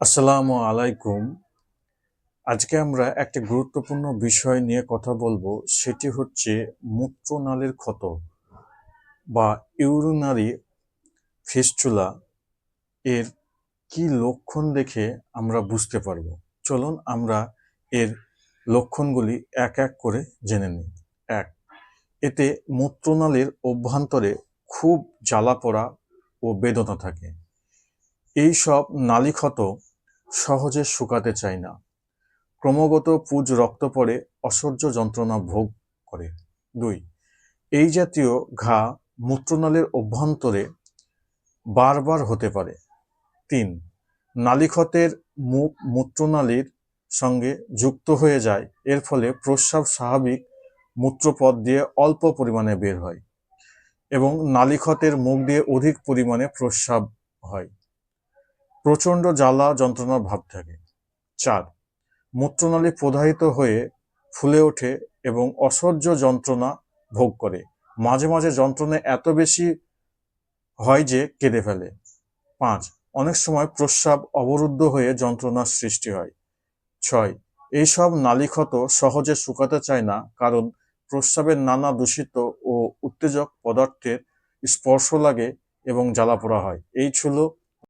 আসসালামু আলাইকুম। আজকে আমরা একটা গুরুত্বপূর্ণ বিষয় নিয়ে কথা বলব, সেটি হচ্ছে মূত্রনালীর ক্ষত বা ইউরিনারি ফিস্টুলা এর কি লক্ষণ দেখে আমরা বুঝতে পারব। চলুন আমরা এর লক্ষণগুলি এক এক করে জেনে নিই। এক, এতে মূত্রনালীর অভ্যন্তরে খুব জ্বালা পোড়া ও বেদনা থাকে। এই সব নালীক্ষত সহজে শুকাতে চায় না। ক্রমাগত পুজ রক্ত পড়ে অসহ্য যন্ত্রণা ভোগ করে। দুই, এই জাতীয় ঘা মূত্রনালীর অভ্যন্তরে বারবার হতে পারে। তিন নালীক্ষতের মুখ মূত্রনালীর সঙ্গে যুক্ত হয়ে যায়, এর ফলে প্রস্রাব স্বাভাবিক মূত্রপথ দিয়ে অল্প পরিমাণে বের হয় এবং নালীক্ষতের মুখ দিয়ে অধিক পরিমাণে প্রস্রাব হয়। প্রচণ্ড জ্বালা যন্ত্রণার ভাব থাকে। চার, মূত্রনালী প্রদাহিত হয়ে ফুলে ওঠে এবং অসহ্য যন্ত্রণা ভোগ করে। মাঝে মাঝে যন্ত্রণা এত বেশি হয় যে কেঁদে ফেলে। পাঁচ, অনেক সময় প্রস্রাব অবরুদ্ধ হয়ে যন্ত্রণার সৃষ্টি হয়। ছয়, এইসব নালীক্ষত সহজে শুকাতে চায় না কারণ প্রস্রাবের নানা দূষিত ও উত্তেজক পদার্থের স্পর্শ লাগে এবং জ্বালা পোড়া হয়। এই ছিল